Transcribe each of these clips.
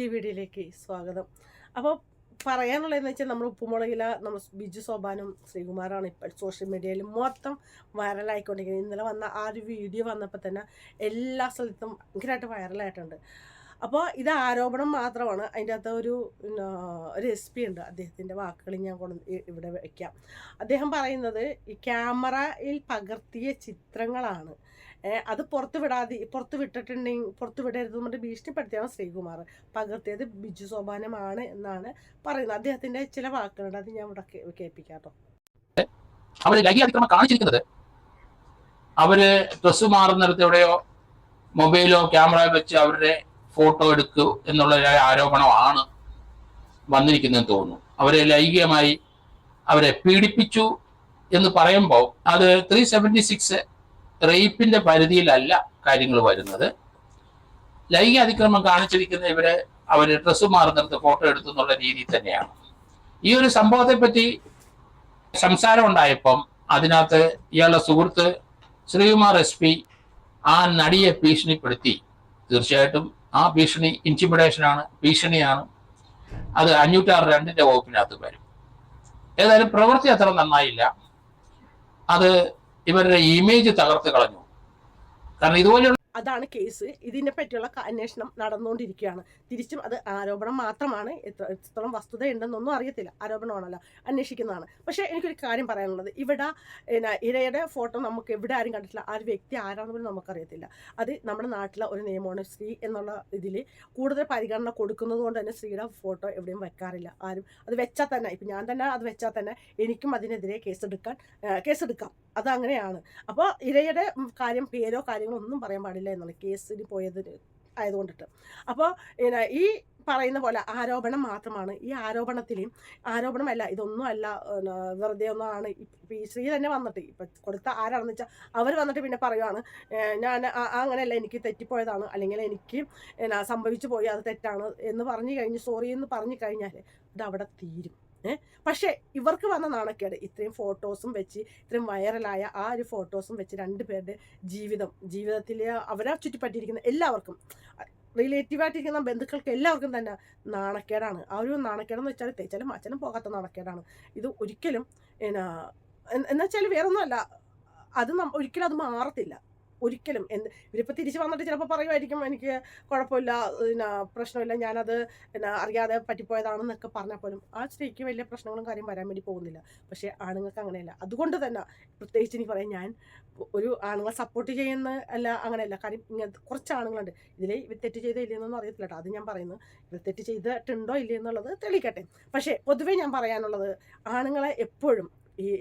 പുതിയ വീഡിയോയിലേക്ക് സ്വാഗതം. അപ്പോൾ പറയാനുള്ളതെന്ന് വെച്ചാൽ നമ്മൾ ഉപ്പുമുളകില നമ്മൾ ബിജു സോബാനും ശ്രീകുമാറാണ് ഇപ്പോൾ സോഷ്യൽ മീഡിയയിൽ മൊത്തം വൈറലായിക്കൊണ്ടിരിക്കുന്നത്. ഇന്നലെ വന്ന ആ ഒരു വീഡിയോ വന്നപ്പോൾ തന്നെ എല്ലാ സ്ഥലത്തും ഭയങ്കരമായിട്ട് വൈറലായിട്ടുണ്ട്. അപ്പോൾ ഇത് ആരോപണം മാത്രമാണ്. അതിന്റെ അകത്ത് ഒരു റെസിപ്പി ഉണ്ട്. അദ്ദേഹത്തിന്റെ വാക്കുകൾ ഞാൻ കൊണ്ട് ഇവിടെ വയ്ക്കാം. അദ്ദേഹം പറയുന്നത് ഈ ക്യാമറയിൽ പകർത്തിയ ചിത്രങ്ങളാണ്. അത് പുറത്ത് വിടാതെ പുറത്ത് വിട്ടിട്ടുണ്ടെങ്കിൽ പുറത്ത് വിടരുത് എന്നിട്ട് ഭീഷണിപ്പെടുത്തിയാണ് ശ്രീകുമാർ. പകർത്തിയത് ബിജു സോപാനമാണ് എന്നാണ് പറയുന്നത്. അദ്ദേഹത്തിന്റെ ചില വാക്കുകളുണ്ട്. അത് ഞാൻ ഇവിടെ കേൾപ്പിക്കാട്ടോ. കേൾപ്പിക്കാം കേട്ടോ അവർ ലൈംഗിക അതിക്രമം കാണിച്ചിരിക്കുന്നത് അവർ ഡ്രസ്സ് മാറുന്നിടത്തെവിടെയോ മൊബൈലോ ക്യാമറ വെച്ച് അവരുടെ ഫോട്ടോ എടുക്കൂ എന്നുള്ള ആരോപണമാണ് വന്നിരിക്കുന്നതെന്ന് തോന്നുന്നു. അവരെ ലൈംഗികമായി അവരെ പീഡിപ്പിച്ചു എന്ന് പറയുമ്പോൾ അത് ത്രീ സെവന്റി സിക്സ് റേപ്പിന്റെ പരിധിയിലല്ല കാര്യങ്ങൾ വരുന്നത്. ലൈംഗിക അതിക്രമം കാണിച്ചിരിക്കുന്ന ഇവരെ അവർ ഡ്രസ്സ് മാറുന്നിടത്ത് ഫോട്ടോ എടുത്തു എന്നുള്ള രീതിയിൽ തന്നെയാണ്. ഈ ഒരു സംഭവത്തെ പറ്റി സംസാരം ഉണ്ടായപ്പം അതിനകത്ത് ഇയാളുടെ സുഹൃത്ത് ശ്രീകുമാർ എസ് പി ആ നടിയെ ഭീഷണിപ്പെടുത്തി. തീർച്ചയായിട്ടും ആ ഭീഷണി ഇന്റിമിഡേഷനാണ് ഭീഷണിയാണ്. അത് അഞ്ഞൂറ്റാറ് രണ്ടിന്റെ വകുപ്പിനകത്ത് വരും. ഏതായാലും പ്രവൃത്തി അത്ര നന്നായില്ല. അത് ഇവരുടെ ഇമേജ് തകർത്ത് കളഞ്ഞു. കാരണം ഇതുപോലെയുള്ള അതാണ് കേസ്. ഇതിനെ പറ്റിയുള്ള അന്വേഷണം നടന്നുകൊണ്ടിരിക്കുകയാണ് തിരിച്ചും അത് ആരോപണം മാത്രമാണ്. എത്ര എത്രത്തോളം വസ്തുതയുണ്ടെന്നൊന്നും അറിയത്തില്ല. ആരോപണമാണല്ലോ. അന്വേഷിക്കുന്നതാണ്. പക്ഷേ എനിക്കൊരു കാര്യം പറയാനുള്ളത്. ഇവിടെ ഇരയുടെ ഫോട്ടോ നമുക്ക് എവിടെ ആരും കണ്ടിട്ടില്ല. ആ ഒരു വ്യക്തി ആരാണെന്ന് പോലും നമുക്കറിയത്തില്ല. അത് നമ്മുടെ നാട്ടിലെ ഒരു നിയമമാണ്. സ്ത്രീ എന്നുള്ള ഇതിൽ കൂടുതൽ പരിഗണന കൊടുക്കുന്നത് കൊണ്ട് തന്നെ സ്ത്രീയുടെ ഫോട്ടോ എവിടെയും വെക്കാറില്ല. ആരും അത് വെച്ചാൽ തന്നെ ഇപ്പം ഞാൻ തന്നെ അത് വെച്ചാൽ തന്നെ എനിക്കും അതിനെതിരെ കേസെടുക്കാൻ കേസെടുക്കാം. അതങ്ങനെയാണ്. അപ്പോൾ ഇരയുടെ കാര്യം പേരോ കാര്യങ്ങളോ ഒന്നും പറയാൻ പാടില്ല. എന്നുള്ള കേസിന് പോയതിന് ആയതുകൊണ്ടിട്ട്. അപ്പോൾ പിന്നെ ഈ പറയുന്ന പോലെ ആരോപണം മാത്രമാണ്. ഈ ആരോപണത്തിൽ ആരോപണമല്ല ഇതൊന്നും അല്ല വെറുതെ ഒന്നാണ്. ഇപ്പം ഈ സ്ത്രീ തന്നെ വന്നിട്ട് ഇപ്പം കൊടുത്ത ആരാണെന്ന് വെച്ചാൽ അവർ വന്നിട്ട് പിന്നെ പറയുവാണ് ഞാൻ അങ്ങനെയല്ല എനിക്ക് തെറ്റിപ്പോയതാണ്. അല്ലെങ്കിൽ എനിക്ക് സംഭവിച്ചു പോയി അത് തെറ്റാണ് എന്ന് പറഞ്ഞു കഴിഞ്ഞ് സോറി എന്ന് പറഞ്ഞു കഴിഞ്ഞാൽ ഇത് അവിടെ തീരും. പക്ഷേ ഇവർക്ക് വന്ന നാണക്കേട്. ഇത്രയും ഫോട്ടോസും വെച്ച് ഇത്രയും വൈറലായ ആ ഒരു ഫോട്ടോസും വെച്ച് രണ്ട് പേരുടെ ജീവിതം ജീവിതത്തിൽ അവരെ ചുറ്റിപ്പറ്റിയിരിക്കുന്ന എല്ലാവർക്കും റിലേറ്റീവായിട്ടിരിക്കുന്ന ബന്ധുക്കൾക്ക് എല്ലാവർക്കും തന്നെ നാണക്കേടാണ്. ആ ഒരു നാണക്കേടെന്ന് വെച്ചാൽ തേച്ചാലും അച്ഛനും പോകാത്ത നാണക്കേടാണ്. ഇത് ഒരിക്കലും എന്നാ എന്നുവെച്ചാൽ വേറൊന്നുമല്ല. അത് ഒരിക്കലും അത് മാറത്തില്ല. ഒരിക്കലും എന്ത് ഇവരിപ്പോൾ തിരിച്ച് വന്നിട്ട് ചിലപ്പോൾ പറയുമായിരിക്കും എനിക്ക് കുഴപ്പമില്ല പിന്നെ പ്രശ്നമില്ല ഞാനത് പിന്നെ അറിയാതെ പറ്റിപ്പോയതാണെന്നൊക്കെ പറഞ്ഞാൽ പോലും ആ സ്ത്രീക്ക് വലിയ പ്രശ്നങ്ങളും കാര്യം വരാൻ വേണ്ടി പോകുന്നില്ല. പക്ഷേ ആണുങ്ങൾക്ക് അങ്ങനെയല്ല. അതുകൊണ്ട് തന്നെ പ്രത്യേകിച്ച് എനിക്ക് പറയാം ഞാൻ ഒരു ആണുങ്ങളെ സപ്പോർട്ട് ചെയ്യുന്ന അല്ല അങ്ങനെയല്ല. കാര്യം ഇങ്ങനത്തെ കുറച്ച് ആണുങ്ങളുണ്ട്. ഇതിൽ ഇവർ തെറ്റ് ചെയ്തോ ഇല്ലയെന്നൊന്നും അറിയത്തില്ല കേട്ടോ. അത് ഞാൻ പറയുന്നത് ഇവർ തെറ്റ് ചെയ്തിട്ടുണ്ടോ ഇല്ലയെന്നുള്ളത് തെളിയിക്കട്ടെ. പക്ഷേ പൊതുവേ ഞാൻ പറയാനുള്ളത് ആണുങ്ങളെ എപ്പോഴും ഈ ഈ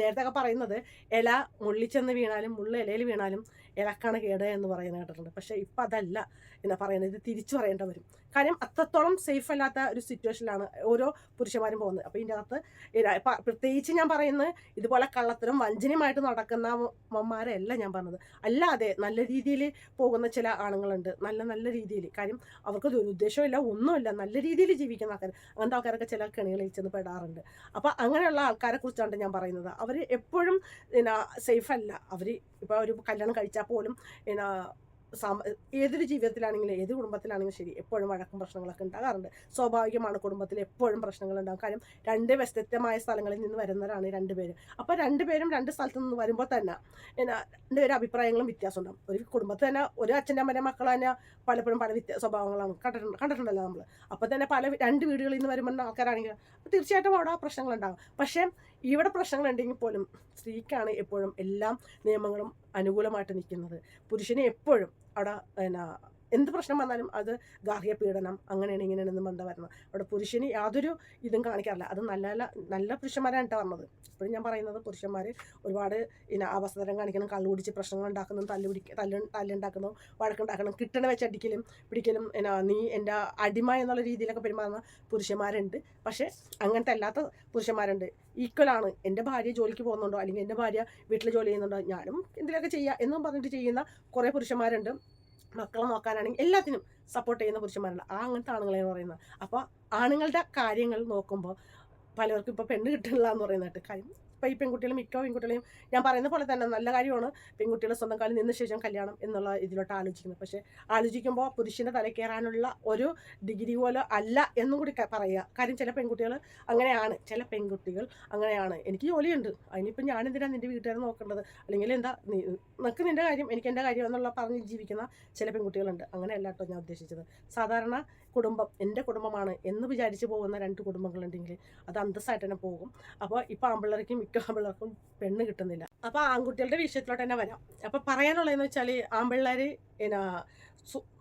നേരത്തെ ഒക്കെ പറയുന്നത് ഇല മുള്ളിച്ചെന്ന് വീണാലും മുള്ള ഇലയിൽ വീണാലും ഇലക്കാണ് കേട് എന്ന് പറയുന്നത് കേട്ടിട്ടുണ്ട്. പക്ഷെ ഇപ്പം അതല്ല എന്നാ പറയുന്നത്? തിരിച്ചു പറയേണ്ട വരും. കാര്യം അത്രത്തോളം സേഫ് അല്ലാത്ത ഒരു സിറ്റുവേഷനിലാണ് ഓരോ പുരുഷന്മാരും പോകുന്നത്. അപ്പോൾ ഇതിന്റെ അകത്ത് പ്രത്യേകിച്ച് ഞാൻ പറയുന്നത് ഇതുപോലെ കള്ളത്തരം വഞ്ചനയുമായിട്ട് നടക്കുന്ന മമ്മാരല്ല ഞാൻ പറഞ്ഞത്. അല്ലാതെ നല്ല രീതിയിൽ പോകുന്ന ചില ആണുങ്ങളുണ്ട്. നല്ല നല്ല രീതിയിൽ. കാര്യം അവർക്ക് ഒരു ഒന്നുമില്ല. നല്ല രീതിയിൽ ജീവിക്കുന്ന ആൾക്കാർ അങ്ങനത്തെ ആൾക്കാരൊക്കെ ചില കെണികളിൽ ചെന്ന് പെടാറുണ്ട്. അപ്പോൾ അങ്ങനെയുള്ള ആൾക്കാരെ കുറിച്ചാണ് ഞാൻ പറയുന്നത്. അവർ എപ്പോഴും സേഫ് അല്ല. അവർ ഇപ്പോൾ ഒരു കല്യാണം കഴിച്ചാൽ പോലും സാമ ഏതൊരു ജീവിതത്തിലാണെങ്കിലും ഏത് കുടുംബത്തിലാണെങ്കിലും ശരി എപ്പോഴും വഴക്കും പ്രശ്നങ്ങളൊക്കെ ഉണ്ടാകാറുണ്ട്. സ്വാഭാവികമാണ് കുടുംബത്തിൽ എപ്പോഴും പ്രശ്നങ്ങൾ ഉണ്ടാകും കാര്യം രണ്ട് വ്യത്യസ്തമായ സ്ഥലങ്ങളിൽ നിന്ന് വരുന്നവരാണ് രണ്ടുപേരും. അപ്പോൾ രണ്ടുപേരും രണ്ട് സ്ഥലത്ത് നിന്ന് വരുമ്പോൾ തന്നെ എന്നാ രണ്ടുപേരും അഭിപ്രായങ്ങളും വ്യത്യാസം ഉണ്ടാകും ഒരു കുടുംബത്തിൽ തന്നെ ഒരു അച്ഛന്റെ അമ്മേന്റെ മക്കൾ തന്നെ പലപ്പോഴും പല വ്യത്യാസ സ്വഭാവങ്ങളാണ് കണ്ടിട്ടുണ്ട് കണ്ടിട്ടുണ്ടല്ലോ നമ്മൾ അപ്പോൾ തന്നെ പല രണ്ട് വീടുകളിൽ നിന്ന് വരുമ്പോൾ ആൾക്കാരാണെങ്കിൽ തീർച്ചയായിട്ടും അവിടെ പ്രശ്നങ്ങളുണ്ടാകും. പക്ഷേ ഇവിടെ പ്രശ്നങ്ങളുണ്ടെങ്കിൽ പോലും സ്ത്രീക്കാണ് എപ്പോഴും എല്ലാം നിയമങ്ങളും അനുകൂലമായിട്ട് നിൽക്കുന്നത്. പുരുഷനെ എപ്പോഴും അവിടെ പിന്നെ എന്ത് പ്രശ്നം വന്നാലും അത് ഗാർഹിക പീഡനം അങ്ങനെയാണ് ഇങ്ങനെയാണെന്ന് ബന്ധം വരുന്നത്. അവിടെ പുരുഷന് യാതൊരു ഇതും കാണിക്കാറില്ല. അത് നല്ല നല്ല നല്ല പുരുഷന്മാരാണ് കേട്ടോ പറഞ്ഞത് ഇപ്പോഴും ഞാൻ പറയുന്നത് പുരുഷന്മാർ ഒരുപാട് പിന്നെ അവസരം കാണിക്കണം കള്ളു കുടിച്ച് പ്രശ്നങ്ങൾ ഉണ്ടാക്കുന്നു തല്ല് പിടിക്ക തല്ല് തല്ലുണ്ടാക്കുന്നു വഴക്കുണ്ടാക്കണം കിട്ടണ വെച്ച് അടിക്കലും പിടിക്കലും എന്നാ നീ എന്റെ അടിമ എന്നുള്ള രീതിയിലൊക്കെ പെരുമാറുന്ന പുരുഷന്മാരുണ്ട്. പക്ഷേ അങ്ങനത്തെ അല്ലാത്ത പുരുഷന്മാരുണ്ട്. ഈക്വലാണ് എന്റെ ഭാര്യ ജോലിക്ക് പോകുന്നുണ്ടോ? അല്ലെങ്കിൽ എന്റെ ഭാര്യ വീട്ടിൽ ജോലി ചെയ്യുന്നുണ്ടോ? ഞാനും എന്തിലൊക്കെ ചെയ്യുക എന്നും പറഞ്ഞിട്ട് ചെയ്യുന്ന കുറേ പുരുഷന്മാരുണ്ട്. മക്കളെ നോക്കാനാണെങ്കിൽ എല്ലാത്തിനും സപ്പോർട്ട് ചെയ്യുന്ന പുരുഷന്മാരുണ്ട്. ആ അങ്ങനത്തെ ആണുങ്ങളെന്ന് പറയുന്നത്. അപ്പോൾ ആണുങ്ങളുടെ കാര്യങ്ങൾ നോക്കുമ്പോൾ പലർക്കും ഇപ്പോൾ പെണ്ണ് കിട്ടുന്നില്ല എന്ന് പറയുന്നതായിട്ട് കാര്യം ഇപ്പം ഈ പെൺകുട്ടികളും മിക്ക പെൺകുട്ടികളെയും ഞാൻ പറയുന്ന പോലെ തന്നെ നല്ല കാര്യമാണ്. പെൺകുട്ടികൾ സ്വന്തം കാലിൽ നിന്ന ശേഷം കല്യാണം എന്നുള്ള ഇതിലോട്ട് ആലോചിക്കുന്നത്. പക്ഷേ ആലോചിക്കുമ്പോൾ പുരുഷന്റെ തല കയറാനുള്ള ഒരു ഡിഗ്രി പോലെ അല്ല എന്നും കൂടി പറയുക. കാര്യം ചില പെൺകുട്ടികൾ അങ്ങനെയാണ്. ചില പെൺകുട്ടികൾ അങ്ങനെയാണ്. എനിക്ക് ജോലിയുണ്ട്. അതിനിപ്പം ഞാനെന്തിനാണ് നിന്റെ വീട്ടുകാരെ നോക്കേണ്ടത്? അല്ലെങ്കിൽ എന്താ നിനക്ക് നിന്റെ കാര്യം എനിക്ക് എന്റെ കാര്യം എന്നുള്ള പറഞ്ഞ് ജീവിക്കുന്ന ചില പെൺകുട്ടികളുണ്ട്. അങ്ങനെയല്ല കേട്ടോ ഞാൻ ഉദ്ദേശിച്ചത്. സാധാരണ കുടുംബം എന്റെ കുടുംബമാണ് എന്ന് വിചാരിച്ച് പോകുന്ന രണ്ട് കുടുംബങ്ങളുണ്ടെങ്കിൽ അത് അന്തസ്സായിട്ട് തന്നെ പോകും. അപ്പോൾ ഇപ്പോൾ ആമ്പിള്ളേർക്ക് മിക്ക ആമ്പിള്ളേർക്കും പെണ്ണ് കിട്ടുന്നില്ല. അപ്പോൾ ആൺകുട്ടികളുടെ വിഷയത്തിലോട്ട് തന്നെ വരാം. അപ്പോൾ പറയാനുള്ളതെന്ന് വെച്ചാൽ ആമ്പിള്ളേർ എന്നാ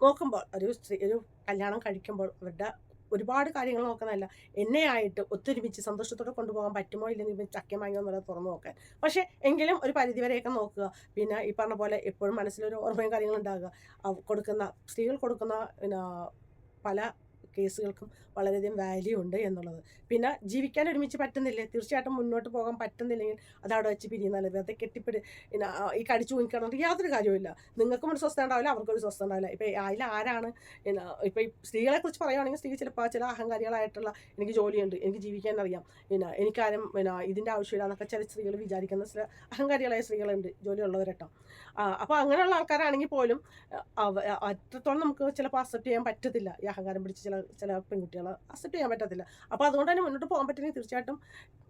നോക്കുമ്പോൾ ഒരു സ്ത്രീ ഒരു കല്യാണം കഴിക്കുമ്പോൾ അവരുടെ ഒരുപാട് കാര്യങ്ങൾ നോക്കുന്നതല്ല. എന്നെയായിട്ട് ഒത്തൊരുമിച്ച് സന്തോഷത്തോടെ കൊണ്ടുപോകാൻ പറ്റുമോ ഇല്ലെങ്കിൽ ചക്ക വാങ്ങിയോ എന്നുള്ളത് തുറന്നു നോക്കാൻ. പക്ഷേ എങ്കിലും ഒരു പരിധിവരെയൊക്കെ നോക്കുക. പിന്നെ ഈ പറഞ്ഞ പോലെ എപ്പോഴും മനസ്സിലൊരു ഓർമ്മയും കാര്യങ്ങളും ഉണ്ടാകുക. കൊടുക്കുന്ന സ്ത്രീകൾ കൊടുക്കുന്ന പിന്നെ പല കേസുകൾക്കും വളരെയധികം വാല്യൂ ഉണ്ട് എന്നുള്ളത്. പിന്നെ ജീവിക്കാൻ ഒരുമിച്ച് പറ്റുന്നില്ലേ? തീർച്ചയായിട്ടും മുന്നോട്ട് പോകാൻ പറ്റുന്നില്ലെങ്കിൽ അത് അവിടെ വെച്ച് പിരിയുന്നതല്ല വെറുതെ കെട്ടിപ്പിടി ഈ കടിച്ചു ഊങ്ങിക്കണം യാതൊരു കാര്യവുമില്ല നിങ്ങൾക്കും ഒരു സ്വസ്ഥ ഉണ്ടാവില്ല അവർക്കൊരു സ്വസ്ഥ ഉണ്ടാവില്ല. ഇപ്പം അതിൽ ആരാണ്? ഇപ്പം ഈ സ്ത്രീകളെ കുറിച്ച് പറയുകയാണെങ്കിൽ സ്ത്രീ ചിലപ്പോൾ ചില അഹങ്കാരികളായിട്ടുള്ള എനിക്ക് ജോലിയുണ്ട് എനിക്ക് ജീവിക്കാൻ അറിയാം. പിന്നെ എനിക്കാരും പിന്നെ ഇതിന്റെ ആവശ്യമില്ല എന്നൊക്കെ ചില സ്ത്രീകൾ വിചാരിക്കുന്ന ചില അഹങ്കാരികളായ സ്ത്രീകളുണ്ട് ജോലിയുള്ളവരട്ടോ അപ്പോൾ അങ്ങനെയുള്ള ആൾക്കാരാണെങ്കിൽ പോലും അത്രത്തോളം നമുക്ക് ചിലപ്പോൾ അക്സെപ്റ്റ് ചെയ്യാൻ പറ്റത്തില്ല ഈ അഹങ്കാരം പിടിച്ച് ചില ചില പെൺകുട്ടികൾ അക്സെപ്റ്റ് ചെയ്യാൻ പറ്റത്തില്ല. അപ്പോൾ അതുകൊണ്ട് തന്നെ മുന്നോട്ട് പോകാൻ പറ്റുമെങ്കിൽ തീർച്ചയായിട്ടും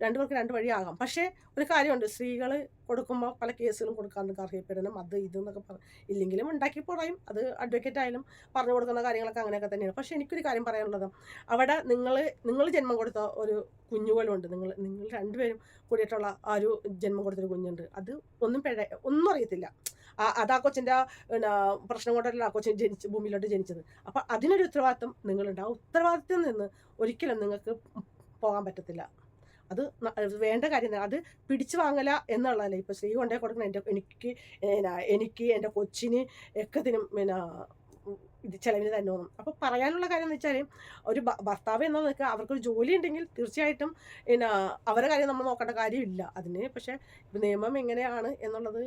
രണ്ടു പേർക്ക് രണ്ട് വഴിയാകാം. പക്ഷേ ഒരു കാര്യമുണ്ട്. സ്ത്രീകൾ കൊടുക്കുമ്പോൾ പല കേസുകളും കൊടുക്കാറുണ്ട്. ഗർഭപീഡനം അത് ഇത് എന്നൊക്കെ പറയും ഇല്ലെങ്കിലും ഉണ്ടാക്കി പറയും. അത് അഡ്വക്കേറ്റ് ആയാലും പറഞ്ഞു കൊടുക്കുന്ന കാര്യങ്ങളൊക്കെ അങ്ങനെയൊക്കെ തന്നെയാണ്. പക്ഷേ എനിക്കൊരു കാര്യം പറയാനുള്ളത്. അവിടെ നിങ്ങൾ നിങ്ങൾ ജന്മം കൊടുത്ത ഒരു കുഞ്ഞുകളുണ്ട് നിങ്ങൾ നിങ്ങൾ രണ്ടുപേരും കൂടിയിട്ടുള്ള ആ ഒരു ജന്മം കൊടുത്തൊരു കുഞ്ഞുണ്ട്. അത് ഒന്നും പിഴ ഒന്നും അറിയത്തില്ല. അത് ആ കൊച്ചിന്റെ പ്രശ്നം കൊണ്ടല്ല ആ കൊച്ചിൻ ജനിച്ച് ഭൂമിയിലോട്ട് ജനിച്ചത്. അപ്പോൾ അതിനൊരു ഉത്തരവാദിത്വം നിങ്ങളുണ്ട്. ആ ഉത്തരവാദിത്വം നിന്ന് ഒരിക്കലും നിങ്ങൾക്ക് പോകാൻ പറ്റത്തില്ല. അത് വേണ്ട കാര്യം അത് പിടിച്ചു വാങ്ങല എന്നുള്ളതല്ല. ഇപ്പോൾ സ്ത്രീ കൊണ്ടേ കൊടുക്കണം എന്റെ എനിക്ക് എനിക്ക് എന്റെ കൊച്ചിന് ഒക്കത്തിനും പിന്നെ ഇത് ചിലവിന് തന്നെ തോന്നും അപ്പോൾ പറയാനുള്ള കാര്യം എന്ന് വെച്ചാൽ ഒരു ഭർത്താവ് എന്ന് നിൽക്കുക അവർക്കൊരു ജോലി ഉണ്ടെങ്കിൽ തീർച്ചയായിട്ടും പിന്നെ അവരുടെ കാര്യം നമ്മൾ നോക്കേണ്ട കാര്യമില്ല. അതിന് പക്ഷേ നിയമം എങ്ങനെയാണ് എന്നുള്ളത്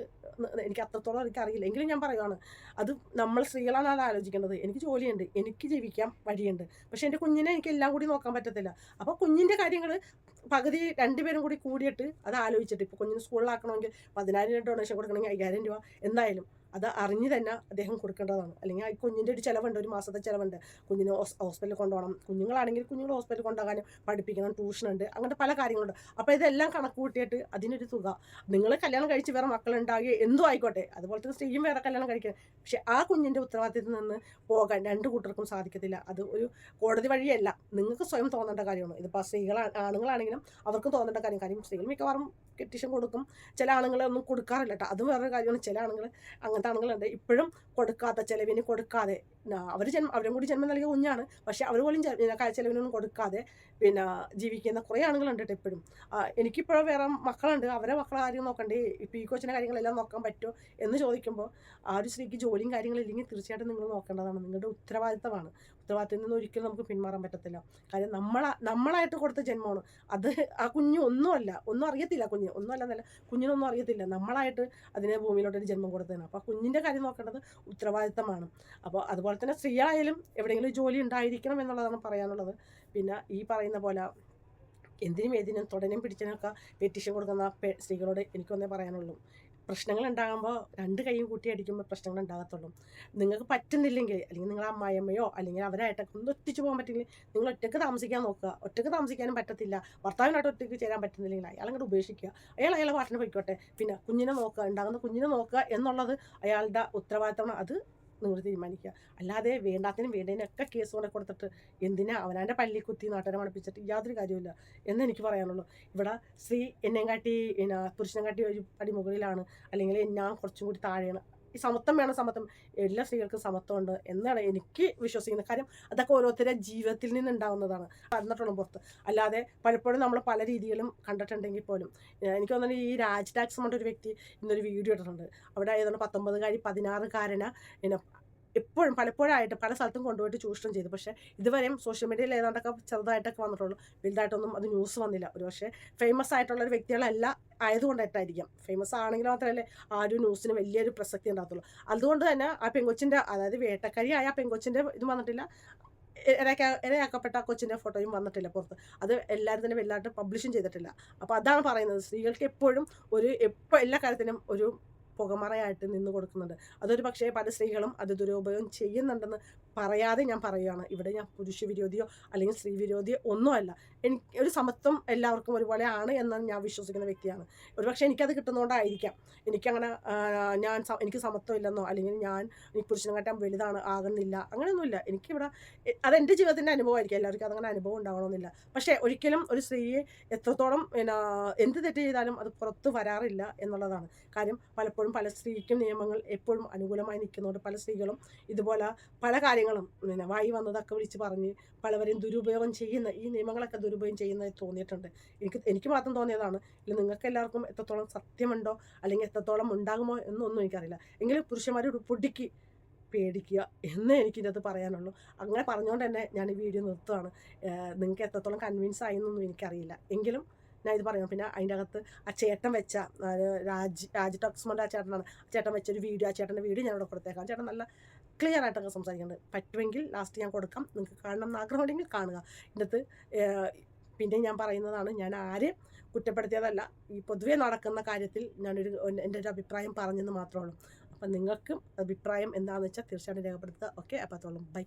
എനിക്ക് അത്രത്തോളം എനിക്ക് അറിയില്ല. എങ്കിലും ഞാൻ പറയുവാണ് അത് നമ്മൾ സ്ത്രീകളാണ് അത് ആലോചിക്കേണ്ടത്. എനിക്ക് ജോലിയുണ്ട് എനിക്ക് ജീവിക്കാൻ വഴിയുണ്ട്. പക്ഷേ എന്റെ കുഞ്ഞിനെ എനിക്ക് എല്ലാം കൂടി നോക്കാൻ പറ്റത്തില്ല. അപ്പോൾ കുഞ്ഞിന്റെ കാര്യങ്ങൾ പകുതി രണ്ടുപേരും കൂടി കൂടിയിട്ട് അത് ആലോചിച്ചിട്ട് ഇപ്പോൾ കുഞ്ഞിന് സ്കൂളിലാക്കണമെങ്കിൽ പതിനായിരം രൂപ ഡൊണേഷൻ കൊടുക്കണമെങ്കിൽ അയ്യായിരം രൂപ എന്തായാലും അത് അറിഞ്ഞ് തന്നെ അദ്ദേഹം കൊടുക്കേണ്ടതാണ്. അല്ലെങ്കിൽ ആ കുഞ്ഞിന്റെ ഒരു ചിലവുണ്ട് ഒരു മാസത്തെ ചിലവുണ്ട്. കുഞ്ഞിനെ ഹോസ്പിറ്റലിൽ കൊണ്ടുപോകണം. കുഞ്ഞുങ്ങളാണെങ്കിൽ കുഞ്ഞുങ്ങൾ ഹോസ്പിറ്റലിൽ കൊണ്ടുപോകാനും പഠിപ്പിക്കണം ട്യൂഷനുണ്ട് അങ്ങനത്തെ പല കാര്യങ്ങളുണ്ട്. അപ്പോൾ ഇതെല്ലാം കണക്ക് കൂട്ടിയിട്ട് അതിനൊരു തുക. നിങ്ങൾ കല്യാണം കഴിച്ച് വേറെ മക്കളുണ്ടാകുക എന്തും ആയിക്കോട്ടെ. അതുപോലെ തന്നെ സ്ത്രീയും വേറെ കല്യാണം കഴിക്കുക പക്ഷേ ആ കുഞ്ഞിന്റെ ഉത്തരവാദിത്തത്തിൽ നിന്ന് പോകാൻ രണ്ട് കൂട്ടർക്കും സാധിക്കത്തില്ല. അത് ഒരു കോടതി വഴിയല്ല. നിങ്ങൾക്ക് സ്വയം തോന്നേണ്ട കാര്യമാണ്. ഇതിപ്പോൾ സ്ത്രീകളാണ് ആണുങ്ങളാണെങ്കിലും അവർക്ക് തോന്നേണ്ട കാര്യം കാര്യം സ്ത്രീകൾ മിക്കവാറും കെട്ടിഷൻ കൊടുക്കും. ചില ആണുങ്ങളൊന്നും കൊടുക്കാറില്ല കേട്ടോ അതും വേറൊരു കാര്യമാണ്. ചില ആണുങ്ങൾ അങ്ങനത്തെ ആണുങ്ങളുണ്ട്. ഇപ്പോഴും കൊടുക്കാത്ത ചിലവിന് കൊടുക്കാതെ അവർ ജന്മ അവരും കൂടി ജന്മം നൽകിയ കുഞ്ഞാണ്. പക്ഷെ അവർ പോലും ജ- പിന്നെ ക- കൊടുക്കാതെ പിന്നെ ജീവിക്കുന്ന കുറേ ആണുങ്ങളുണ്ട് കേട്ടോ എപ്പോഴും എനിക്കിപ്പോഴും വേറെ മക്കളുണ്ട്. അവരെ മക്കളെ കാര്യം നോക്കണ്ടേ? ഇപ്പോൾ ഈ കൊച്ചിന്റെ കാര്യങ്ങളെല്ലാം നോക്കാൻ പറ്റുമോ എന്ന് ചോദിക്കുമ്പോൾ ആ ഒരു സ്ത്രീക്ക് ജോലിയും കാര്യങ്ങളില്ലെങ്കിൽ തീർച്ചയായിട്ടും നിങ്ങൾ നോക്കേണ്ടതാണ്. നിങ്ങളുടെ ഉത്തരവാദിത്തമാണ്. ഉത്തരവാദിത്തത്തിൽ നിന്ന് ഒരിക്കലും നമുക്ക് പിന്മാറാൻ പറ്റത്തില്ല. കാര്യം നമ്മളാ നമ്മളായിട്ട് കൊടുത്ത ജന്മമാണ്. അത് ആ കുഞ്ഞ് ഒന്നുമല്ല ഒന്നും അറിയത്തില്ല കുഞ്ഞ്. ഒന്നുമല്ല എന്നല്ല കുഞ്ഞിനൊന്നും അറിയത്തില്ല. നമ്മളായിട്ട് അതിനെ ഭൂമിയിലോട്ടൊരു ജന്മം കൊടുത്തതാണ്. അപ്പോൾ ആ കുഞ്ഞിന്റെ കാര്യം നോക്കേണ്ടത് ഉത്തരവാദിത്തമാണ്. അപ്പോൾ അതുപോലെ തന്നെ സ്ത്രീയായാലും എവിടെയെങ്കിലും ജോലി ഉണ്ടായിരിക്കണം എന്നുള്ളതാണ് പറയാനുള്ളത്. പിന്നെ ഈ പറയുന്ന പോലെ എന്തിനും ഏതിനും തുടനും പിടിച്ചതിനൊക്കെ പെറ്റീഷൻ കൊടുക്കുന്ന സ്ത്രീകളോട് എനിക്കൊന്നേ പറയാനുള്ളൂ. പ്രശ്നങ്ങൾ ഉണ്ടാകുമ്പോൾ രണ്ട് കൈയും കൂട്ടി അടിക്കുമ്പോൾ പ്രശ്നങ്ങൾ ഉണ്ടാകത്തുള്ളൂ. നിങ്ങൾക്ക് പറ്റുന്നില്ലെങ്കിൽ അല്ലെങ്കിൽ നിങ്ങൾ അമ്മായിയമ്മയോ അല്ലെങ്കിൽ അവരായിട്ടൊക്കെ ഒന്ന് ഒത്തിച്ച് പോകാൻ പറ്റില്ലെങ്കിൽ നിങ്ങൾ ഒറ്റയ്ക്ക് താമസിക്കാൻ നോക്കുക. ഒറ്റയ്ക്ക് താമസിക്കാനും പറ്റത്തില്ല. ഭർത്താവിനായിട്ട് ഒറ്റയ്ക്ക് ചേരാൻ പറ്റുന്നില്ലെങ്കിൽ അയാൾ അങ്ങോട്ട് ഉപേക്ഷിക്കുക. അയാൾ അയാളെ പാട്ടിന് പോയിക്കോട്ടെ. പിന്നെ കുഞ്ഞിനെ നോക്കുക. ഉണ്ടാകുന്ന കുഞ്ഞിനെ നോക്കുക എന്നുള്ളത് അയാളുടെ ഉത്തരവാദിത്തമാണ്. അത് നിങ്ങൾ തീരുമാനിക്കുക. അല്ലാതെ വേണ്ടാത്തിനും വേണ്ടതിനൊക്കെ കേസ് കൊണ്ട് കൊടുത്തിട്ട് എന്തിനാ അവനാന്റെ പള്ളി കുത്തി നാട്ടുകാരെ മണപ്പിച്ചിട്ട് യാതൊരു കാര്യമില്ല എന്ന് എനിക്ക് പറയാനുള്ളൂ. ഇവിടെ സ്ത്രീ എന്നെയും കാട്ടി പുരുഷനെ കാട്ടി ഒരു പടി മുകളിലാണ് അല്ലെങ്കിൽ ഞാൻ കുറച്ചും കൂടി താഴെയാണ്. ഈ സമത്വം വേണം സമത്വം. എല്ലാ സ്ത്രീകൾക്കും സമത്വമുണ്ട് എന്നാണ് എനിക്ക് വിശ്വസിക്കുന്നത്. കാര്യം അതൊക്കെ ഓരോരുത്തരുടെ ജീവിതത്തിൽ നിന്നുണ്ടാകുന്നതാണ് അറിഞ്ഞിട്ടുള്ള പുറത്ത്. അല്ലാതെ പലപ്പോഴും നമ്മൾ പല രീതികളും കണ്ടിട്ടുണ്ടെങ്കിൽ പോലും എനിക്ക് തോന്നുന്നു ഈ രാജ് ടാക്സ് ഒരു വ്യക്തി ഇന്നൊരു വീഡിയോ ഇട്ടിട്ടുണ്ട്. അവിടെ ഏതാണ്ട് പത്തൊമ്പതുകാരി പതിനാറുകാരന് പിന്നെ എപ്പോഴും പലപ്പോഴായിട്ട് പല സ്ഥലത്തും കൊണ്ടുപോയിട്ട് ചൂഷണം ചെയ്തു. പക്ഷേ ഇതുവരെയും സോഷ്യൽ മീഡിയയിൽ ഏതാണ്ടൊക്കെ ചെറുതായിട്ടൊക്കെ വന്നിട്ടുള്ളൂ. വലുതായിട്ടൊന്നും അത് ന്യൂസ് വന്നില്ല. ഒരു പക്ഷേ ഫേമസ് ആയിട്ടുള്ള ഒരു വ്യക്തികളല്ല ആയതുകൊണ്ടായിട്ടായിരിക്കാം ഫേമസ് ആണെങ്കിൽ മാത്രമല്ലേ ആ ഒരു ന്യൂസിന് വലിയൊരു പ്രസക്തി ഉണ്ടാകത്തുള്ളൂ. അതുകൊണ്ട് തന്നെ ആ പെങ്കൊച്ചിന്റെ അതായത് വേട്ടക്കാരിയായ ആ പെങ്കൊച്ചിന്റെ ഇത് വന്നിട്ടില്ല. ഇരയാക്ക ഇരയാക്കപ്പെട്ട കൊച്ചിന്റെ ഫോട്ടോയും വന്നിട്ടില്ല പുറത്ത്. അത് എല്ലാവരും തന്നെ വലുതായിട്ട് പബ്ലിഷും ചെയ്തിട്ടില്ല. അപ്പോൾ അതാണ് പറയുന്നത്. സ്ത്രീകൾക്ക് എപ്പോഴും ഒരു എപ്പോൾ എല്ലാ കാര്യത്തിനും ഒരു പുകമറയായിട്ട് നിന്ന് കൊടുക്കുന്നുണ്ട്. അതൊരു പക്ഷേ പല സ്ത്രീകളും അത് ദുരുപയോഗം ചെയ്യുന്നുണ്ടെന്ന് പറയാതെ ഞാൻ പറയുകയാണ് ഇവിടെ ഞാൻ പുരുഷ വിരോധിയോ അല്ലെങ്കിൽ സ്ത്രീ വിരോധിയോ ഒന്നുമല്ല. എനിക്ക് ഒരു സമത്വം എല്ലാവർക്കും ഒരുപോലെ ആണ് എന്ന് ഞാൻ വിശ്വസിക്കുന്ന വ്യക്തിയാണ്. ഒരുപക്ഷെ എനിക്കത് കിട്ടുന്നതുകൊണ്ടായിരിക്കാം. എനിക്കങ്ങനെ ഞാൻ എനിക്ക് സമത്വം ഇല്ലെന്നോ അല്ലെങ്കിൽ ഞാൻ എനിക്ക് പുരുഷനെ കാട്ടാൻ വലുതാണ് ആകുന്നില്ല അങ്ങനെയൊന്നുമില്ല. എനിക്കിവിടെ അതെന്റെ ജീവിതത്തിന്റെ അനുഭവമായിരിക്കും. എല്ലാവർക്കും അതങ്ങനെ അനുഭവം ഉണ്ടാവണമെന്നില്ല. പക്ഷേ ഒരിക്കലും ഒരു സ്ത്രീയെ എത്രത്തോളം പിന്നെ എന്ത് തെറ്റ് ചെയ്താലും അത് പുറത്ത് വരാറില്ല എന്നുള്ളതാണ്. കാര്യം പലപ്പോഴും പല സ്ത്രീക്കും നിയമങ്ങൾ എപ്പോഴും അനുകൂലമായി നിൽക്കുന്നതുകൊണ്ട് പല സ്ത്രീകളും ഇതുപോലെ പല കാര്യങ്ങളും പിന്നെ വായി വന്നതൊക്കെ വിളിച്ച് പറഞ്ഞ് പലവരെയും ദുരുപയോഗം ചെയ്യുന്ന ഈ നിയമങ്ങളൊക്കെ ദുരുപയോഗം ചെയ്യുന്നത് തോന്നിയിട്ടുണ്ട്. എനിക്ക് എനിക്ക് മാത്രം തോന്നിയതാണ് ഇല്ല നിങ്ങൾക്ക് എല്ലാവർക്കും എത്രത്തോളം സത്യമുണ്ടോ അല്ലെങ്കിൽ എത്രത്തോളം ഉണ്ടാകുമോ എന്നൊന്നും എനിക്കറിയില്ല. എങ്കിലും പുരുഷന്മാരോട് പൊടിക്ക് പേടിക്കുക എന്നേ എനിക്കിതിനകത്ത് പറയാനുള്ളൂ. അങ്ങനെ പറഞ്ഞുകൊണ്ട് തന്നെ ഞാൻ ഈ വീഡിയോ നിർത്തുകയാണ് നിങ്ങൾക്ക് എത്രത്തോളം കൺവിൻസ് ആയി എന്നൊന്നും എനിക്കറിയില്ല. എങ്കിലും ഞാൻ ഇത് പറയാം. പിന്നെ അതിന്റെ അകത്ത് ആ ചേട്ടൻ വെച്ച രാജ് രാജ് ടോക്സ്മോന്റെ ആ ചേട്ടനാണ്. ചേട്ടൻ വെച്ചൊരു വീഡിയോ ആ ചേട്ടന്റെ വീഡിയോ ഞാൻ ഇവിടെ കൊടുത്തേക്കാം. ചേട്ടൻ നല്ല ക്ലിയർ ആയിട്ടൊക്കെ സംസാരിക്കുന്നുണ്ട് പറ്റുമെങ്കിൽ ലാസ്റ്റ് ഞാൻ കൊടുക്കാം. നിങ്ങൾക്ക് കാണണം എന്ന് ആഗ്രഹമുണ്ടെങ്കിൽ കാണുക. ഇതിനകത്ത് പിന്നെ ഞാൻ പറയുന്നതാണ് ഞാൻ ആരെയും കുറ്റപ്പെടുത്തിയതല്ല. ഈ പൊതുവെ നടക്കുന്ന കാര്യത്തിൽ ഞാനൊരു എന്റെ ഒരു അഭിപ്രായം പറഞ്ഞെന്ന് മാത്രമേ ഉള്ളൂ. അപ്പം നിങ്ങൾക്കും അഭിപ്രായം എന്താണെന്ന് വെച്ചാൽ തീർച്ചയായിട്ടും രേഖപ്പെടുത്തുക. ഓക്കെ? അപ്പോൾ അതോളം ബൈ